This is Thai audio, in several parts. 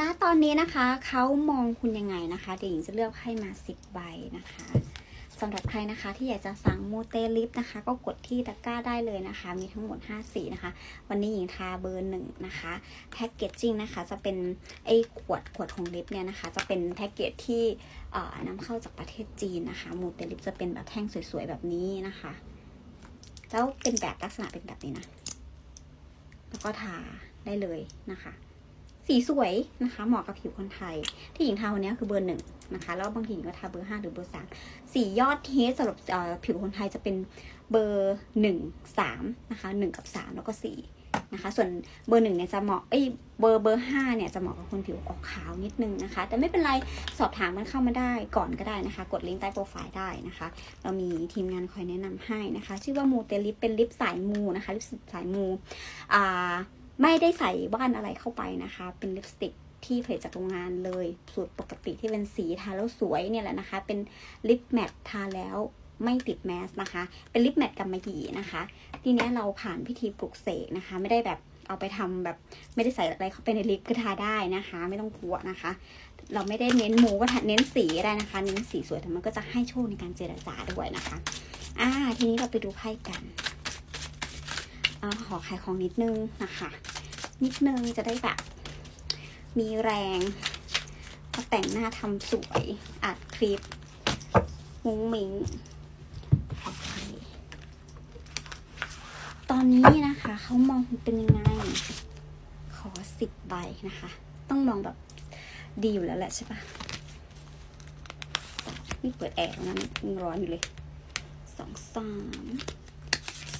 ณตอนนี้นะคะเขามองคุณยังไงนะคะ เดี๋ยวหญิงจะเลือกให้มาสิบใบนะคะสำหรับใครนะคะที่อยากจะสั่งมูเตลิฟนะคะ ก็กดที่ตะกร้าได้เลยนะคะ มีทั้งหมด 5 สีนะคะ วันนี้หญิงทาเบอร์หนึ่งนะคะแพ็กเกจจิ้งนะคะจะเป็นไอ้ขวดขวดของลิปเนี่ยนะคะ จะเป็นแพ็กเกจที่เอ่อนำเข้าจากประเทศจีนนะคะมูเตลิฟจะเป็นแบบแท่งสวยๆแบบนี้นะคะ แล้วเป็นแบบลักษณะเป็นแบบนี้นะแล้วก็ทาได้เลยนะคะ สีสวยนะคะเหมาะกับผิวคนไทย ที่หญิงทาวันนี้คือเบอร์หนึ่งนะคะ แล้วบางทีหญิงก็ทาเบอร์ห้าหรือเบอร์สามสียอดเทสสำหรับผิวคนไทยจะเป็นเบอร์หนึ่งสามนะคะหนึ่งกับสามแล้วก็สี่นะคะ ส่วนเบอร์หนึ่งเนี่ยจะเหมาะเอ้ยเบอร์เบอร์ห้าเนี่ยจะเหมาะกับคนผิวออกขาวนิดนึงนะคะ แต่ไม่เป็นไรสอบถามมันเข้ามาได้ก่อนก็ได้นะคะ กดลิงก์ใต้โปรไฟล์ได้นะคะ เรามีทีมงานคอยแนะนำให้นะคะ ชื่อว่ามูเตลิปเป็นลิปสายมูนะคะลิปสายมูอ่า ไม่ได้ใส่ว่านอะไรเข้าไปนะคะ เป็นลิปสติกที่ผลิตจากโรงงานเลย สูตรปกติที่เป็นสีทาแล้วสวยเนี่ยแหละนะคะ เป็นลิปแมททาแล้วไม่ติดแมสนะคะ เป็นลิปแมทกำมะหยี่นะคะ ทีนี้เราผ่านพิธีปลุกเสกนะคะ ไม่ได้แบบเอาไปทำแบบไม่ได้ใส่อะไรเข้าไปในลิปก็ทาได้นะคะ ไม่ต้องกลัวนะคะ เราไม่ได้เน้นมูก็เน้นสีก็ได้นะคะ เน้นสีสวยแต่มันก็จะให้โชคในการเจรจาด้วยนะคะ อ่า ทีนี้เราไปดูไพ่กัน อขอขายของนิดนึงนะคะ นิดนึงจะได้แบบ มีแรงพอแต่งหน้าทำสวยอัดคลิปมุ้งมิงโอเคตอนนี้นะคะเขามองเป็นยังไง ขอสิบใบนะคะ ต้องมองแบบดีอยู่แล้วแหละใช่ปะนี่เปิดแอร์แล้วนะมันร้อนอยู่เลยสองสาม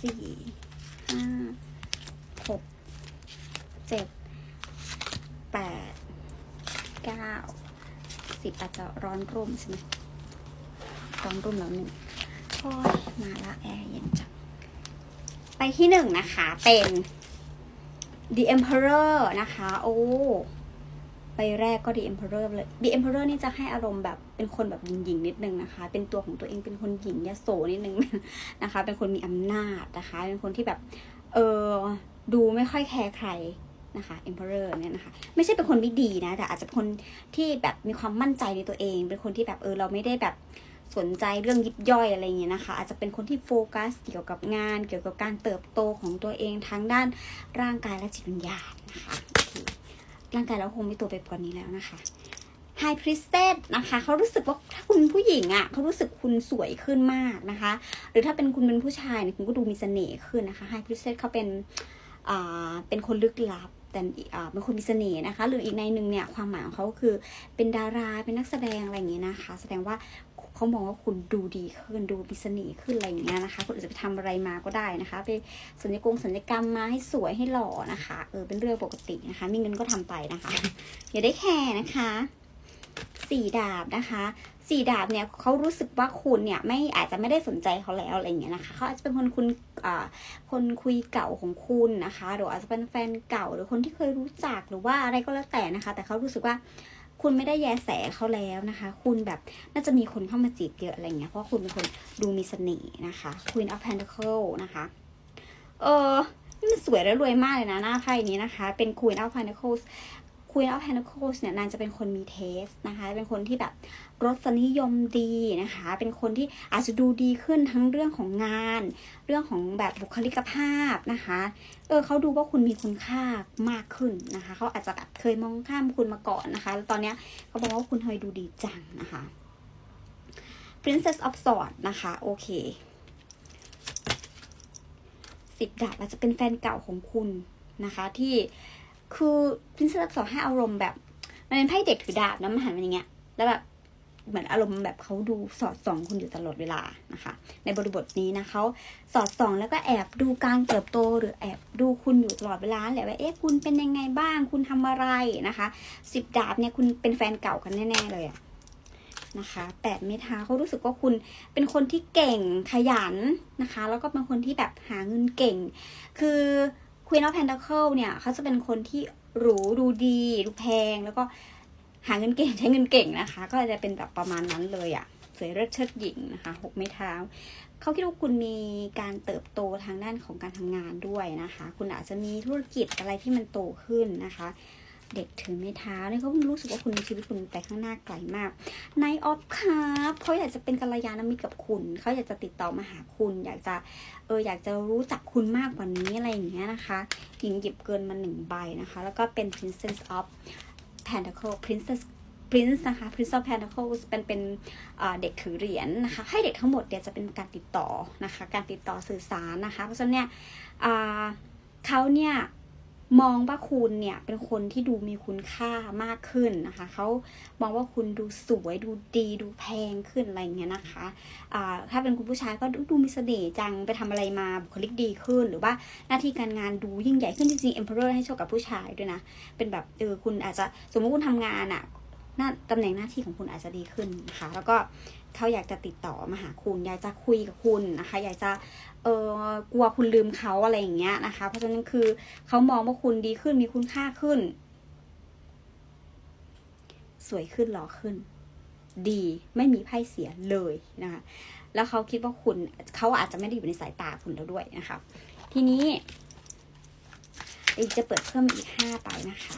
สี่ ห้าหกเจ็ดแปดเก้าสิบอาจจะร้อนรุ่มใช่ไหมร้อนรุ่มแล้วหนึ่งโอ้ยมาละแอร์เย็นจัง ไปที่หนึ่งนะคะ เป็น The Emperor นะคะ โอ้ ไปแรกก็ The Emperor เลย The Emperor นี่จะให้อารมณ์แบบเป็นคนแบบหญิงๆนิดนึงนะคะ เป็นตัวของตัวเองเป็นคนหญิงยโสนิดนึงนะคะ เป็นคนมีอำนาจนะคะ เป็นคนที่แบบ เออดูไม่ค่อยแคร์ใครนะคะ emperor เนี่ยนะคะ ไม่ใช่เป็นคนไม่ดีนะ แต่อาจจะเป็นคนที่แบบมีความมั่นใจในตัวเอง เป็นคนที่แบบเออเราไม่ได้แบบสนใจเรื่องยิบย่อยอะไรเงี้ยนะคะ อาจจะเป็นคนที่โฟกัสเกี่ยวกับงาน เกี่ยวกับการเติบโตของตัวเองทั้งด้านร่างกายและจิตวิญญาณนะคะ ร่างกายเราคงไม่โตไปกว่านี้แล้วนะคะ High Priestess นะคะเขารู้สึกว่าถ้าคุณผู้หญิงอะ่ะเขารู้สึกคุณสวยขึ้นมากนะคะ หรือถ้าเป็นคุณเป็นผู้ชายเนี่ยคุณก็ดูมีเสน่ห์ขึ้นนะคะ High Priestess เขาเป็นอ่าเป็นคนลึกลับแต่อ่าเป็นคนมีเสน่ห์นะคะ หรืออีกในหนึ่งเนี่ยความหมายของเขาคือเป็นดาราเป็นนักแสดงอะไรอย่างเงี้ยนะคะ แสดงว่า เขามองว่าคุณดูดีขึ้นดูมีเสน่ห์ขึ้นอะไรอย่างเงี้ยนะคะคุณอาจจะไปทำอะไรมาก็ได้นะคะ ไปสัญญกงสัญญกรรมมาให้สวยให้หล่อนะคะเออเป็นเรื่องปกตินะคะ มีเงินก็ทำไปนะคะ อย่าได้แคร์นะคะสี่ดาบนะคะสี่ดาบเนี่ยเขารู้สึกว่าคุณเนี่ยไม่อาจจะไม่ได้สนใจเขาแล้วอะไรอย่างเงี้ยนะคะเขาอาจจะเป็นคนคุณอ่าคนคุยเก่าของคุณนะคะ หรืออาจจะเป็นแฟนเก่าหรือคนที่เคยรู้จักหรือว่าอะไรก็แล้วแต่นะคะ แต่เขารู้สึกว่า คุณไม่ได้แยแสเขาแล้วนะคะ คุณแบบน่าจะมีคนเข้ามาจีบเยอะอะไรเงี้ยเพราะคุณเป็นคนดูมีเสน่ห์นะคะ Queen of Pentacles นะคะ เออนี่มันสวยและรวยมากเลยนะหน้าไพ่นี้นะคะ เป็น Queen of Pentacles Queen of Pentacles เนี่ยนางจะเป็นคนมีเทสนะคะ เป็นคนที่แบบรสนิยมดีนะคะ เป็นคนที่อาจจะดูดีขึ้นทั้งเรื่องของงาน เรื่องของแบบบุคลิกภาพนะคะ เออเขาดูว่าคุณมีคุณค่ามากขึ้นนะคะ เขาอาจจะแบบเคยมองข้ามคุณมาก่อนนะคะ แล้วตอนเนี้ยเขาบอกว่าคุณทำไมดูดีจังนะคะ Princess of Swords นะคะ โอเคสิบดาบอาจจะเป็นแฟนเก่าของคุณนะคะที่ คือพินเซอร์สอนให้อารมณ์แบบ มันเป็นไพ่เด็กถือดาบนะมันหันมาอย่างเงี้ย แล้วแบบเหมือนอารมณ์แบบเขาดูสอดส่องคุณอยู่ตลอดเวลานะคะ ในบริบทนี้นะเขาสอดส่องแล้วก็แอบดูการเติบโตหรือแอบดูคุณอยู่ตลอดเวลาแหละว่าเอ๊ะคุณเป็นยังไงบ้าง คุณทำอะไรนะคะสิบดาบเนี่ยคุณเป็นแฟนเก่ากันแน่ ๆ เลยอะนะคะแปดเมทาเขารู้สึกว่าคุณเป็นคนที่เก่งขยันนะคะ แล้วก็เป็นคนที่แบบหาเงินเก่ง คือ Queen of Pentacle เนี่ยเขาจะเป็นคนที่หรูดูดีดูแพง แล้วก็หาเงินเก่งใช้เงินเก่งนะคะ ก็จะเป็นแบบประมาณนั้นเลยอะ่ะสวยเลิศเชิดหญิงนะคะหกไม้เท้าเขาคิดว่าคุณมีการเติบโตทางด้านของการทำงานด้วยนะคะ คุณอาจจะมีธุรกิจอะไรที่มันโตขึ้นนะคะ เด็กถือไม้เท้าเนี่ยเขารู้สึกว่าคุณชีวิตคุณไปข้างหน้าไกลมากในออฟครับเขาอยากจะเป็นกัลยาณมิตรกับคุณเขาอยากจะติดต่อมาหาคุณ อยากจะเอออยากจะรู้จักคุณมากกว่านี้อะไรอย่างเงี้ยนะคะหญิงหยิบเกินมาหนึ่งใบนะคะ แล้วก็เป็น princess of pentacle princess prince นะคะ prince of pentacles เป็นเป็นเด็กถือเหรียญนะคะ ให้เด็กทั้งหมดเนี่ยจะเป็นการติดต่อนะคะ การติดต่อสื่อสารนะคะ เพราะฉะนั้นเนี่ยเขาเนี่ย มองว่าคุณเนี่ยเป็นคนที่ดูมีคุณค่ามากขึ้นนะคะเขามองว่าคุณดูสวยดูดีดูแพงขึ้นอะไรอย่างเงี้ยนะคะอ่าถ้าเป็นคุณผู้ชายก็ดูมีเสน่ห์จังไปทำอะไรมาบุคลิกดีขึ้น หรือว่าหน้าที่การงานดูยิ่งใหญ่ขึ้นจริงๆ emperor ให้โชคกับผู้ชายด้วยนะเป็นแบบเออคุณอาจจะสมมติคุณทำงานอะหน้าตำแหน่งหน้าที่ของคุณอาจจะดีขึ้นนะคะแล้วก็ เขาอยากจะติดต่อมาหาคุณ อยากจะคุยกับคุณนะคะ อยากจะเออกลัวคุณลืมเขาอะไรอย่างเงี้ยนะคะ เพราะฉะนั้นคือเขามองว่าคุณดีขึ้นมีคุณค่าขึ้น สวยขึ้นหล่อขึ้น ดีไม่มีไพ่เสียเลยนะคะ แล้วเขาคิดว่าคุณเขาอาจจะไม่ได้อยู่ในสายตาคุณแล้วด้วยนะคะ ทีนี้อีกจะเปิดเพิ่มอีกห้าไปนะคะ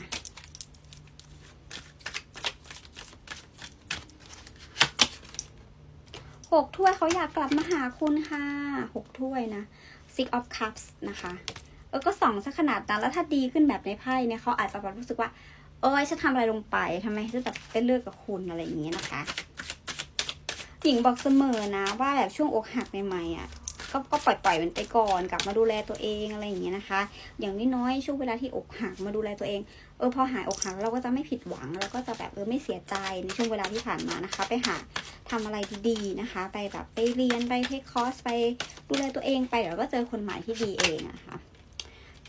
หกถ้วยเขาอยากกลับมาหาคุณค่ะหกถ้วยนะ six of cups นะคะ เออก็สองซะขนาดนั้นแล้วถ้าดีขึ้นแบบในไพ่เนี่ยเขาอาจจะแบบรู้สึกว่า เออฉันทำอะไรลงไปทำไมฉันแบบไปเลิกกับคุณอะไรอย่างเงี้ยนะคะหญิงบอกเสมอนะ ว่าแบบช่วงอกหักใหม่ๆอะก็ก็ปล่อยปล่อยมันไปก่อนกลับมาดูแลตัวเองอะไรอย่างเงี้ยนะคะ อย่างน้อยๆช่วงเวลาที่อกหักมาดูแลตัวเอง เออพอหายอกหักเราก็จะไม่ผิดหวังเราก็จะแบบเออไม่เสียใจในช่วงเวลาที่ผ่านมานะคะ ไปหา ทำอะไรดีๆนะคะ ไปแบบไปเรียนไปเทคคอร์สไปดูแลตัวเองไปเดี๋ยวก็เจอคนใหม่ที่ดีเองนะคะ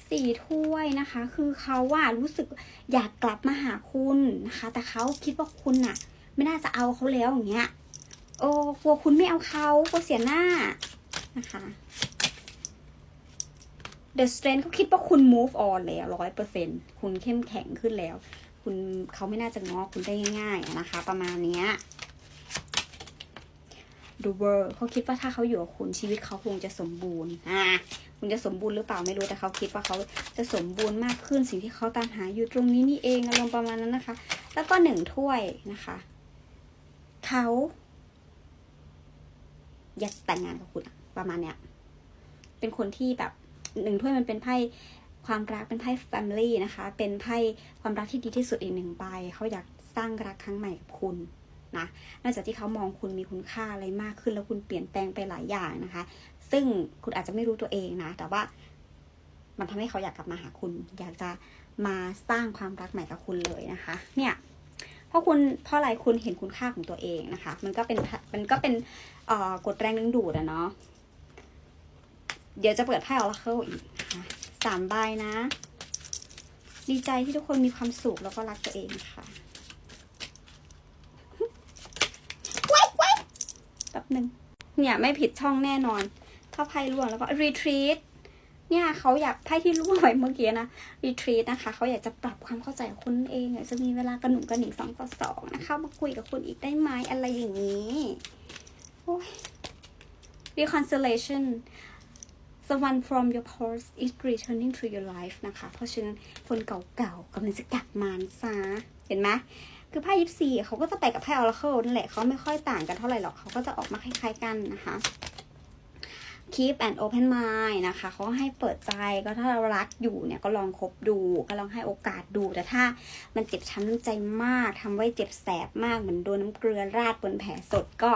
สี่ถ้วยนะคะ คือเขาว่ารู้สึกอยากกลับมาหาคุณนะคะ แต่เขาคิดว่าคุณน่ะไม่น่าจะเอาเขาแล้วอย่างเงี้ยโอ้กลัวคุณไม่เอาเขากลัวเสียหน้านะคะ The Strength เขาคิดว่าคุณ move on แล้วร้อยเปอร์เซ็นคุณเข้มแข็งขึ้นแล้ว คุณเขาไม่น่าจะง้อคุณได้ง่าย ๆ นะคะ ประมาณเนี้ย The World เขาคิดว่าถ้าเขาอยู่กับคุณชีวิตเขาคงจะสมบูรณ์อ่าคุณจะสมบูรณ์หรือเปล่าไม่รู้แต่เขาคิดว่าเขาจะสมบูรณ์มากขึ้นสิ่งที่เขาตามหาอยู่ตรงนี้นี่เองอารมณ์ประมาณนั้นนะคะ แล้วก็หนึ่งถ้วยนะคะเขาอยากแต่งงานกับคุณประมาณเนี้ย เป็นคนที่แบบหนึ่งถ้วยมันเป็นไพ่ความรักเป็นไพ่ family นะคะ เป็นไพ่ความรักที่ดีที่สุดอีกหนึ่งใบเขาอยากสร้างรักครั้งใหม่กับคุณ นะนอกจากที่เขามองคุณมีคุณค่าอะไรมากขึ้น แล้วคุณเปลี่ยนแปลงไปหลายอย่างนะคะ ซึ่งคุณอาจจะไม่รู้ตัวเองนะ แต่ว่า มันทำให้เขาอยากกลับมาหาคุณ อยากจะมาสร้างความรักใหม่กับคุณเลยนะคะ เนี่ยเพราะคุณเพราะอะไรคุณเห็นคุณค่าของตัวเองนะคะ มันก็เป็นมันก็เป็นออกดแรงดึงดูดอะเนาะเดี๋ยวจะเปิดไพ่ออร์เคิลอีกนะสามใบนะ ดีใจที่ทุกคนมีความสุขแล้วก็รักตัวเองค่ะว้ายว้ายแป๊ บหนึ่งเนี่ยไม่ผิดช่องแน่นอน ถ้าไพ่ร่วงแล้วก็รีทรีตเนี่ยเขาอยากไพ่ที่ร่วงไว้เมื่อกี้นะรีทรีตนะคะ เขาอยากจะปรับความเข้าใจคุณเองอยากจะมีเวลากระหนุ่มกระหนิงสองต่อสองนะคะ มาคุยกับคุณอีกได้ไหมอะไรอย่างนี้โอ้ย reconciliation someone from your past is returning to your life นะคะ เพราะฉะนั้นคนเก่าๆกำลังจะกลับมาซะเห็นไหม คือไพ่ยิปซีเขาก็จะไปกับไพ่ออร์เคิลนั่นแหละเขาไม่ค่อยต่างกันเท่าไหร่หรอกเขาก็จะออกมาคล้ายๆกันนะคะ keep an open mind นะคะเขาให้เปิดใจก็ถ้าเรารักอยู่เนี่ยก็ลองคบดู ก็ลองให้โอกาสดู แต่ถ้ามันเจ็บช้ำน้ำใจมากทำไว้เจ็บแสบมากเหมือนโดนน้ำเกลือราดบนแผลสดก็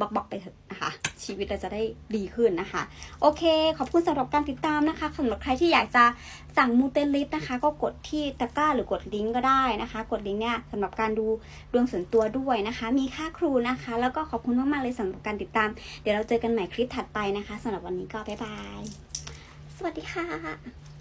บอกบอกไปเถอะนะคะ ชีวิตเราจะได้ดีขึ้นนะคะ โอเค ขอบคุณสำหรับการติดตามนะคะสำหรับใครที่อยากจะสั่งมูเตลิสนะคะ ก็กดที่ตะกร้าหรือกดลิงก์ก็ได้นะคะ กดลิงก์เนี่ยสำหรับการดูดวงส่วนตัวด้วยนะคะ มีค่าครูนะคะ แล้วก็ขอบคุณมากๆเลยสำหรับการติดตาม เดี๋ยวเราเจอกันใหม่คลิปถัดไปนะคะสำหรับวันนี้ก็บ๊ายบาย สวัสดีค่ะ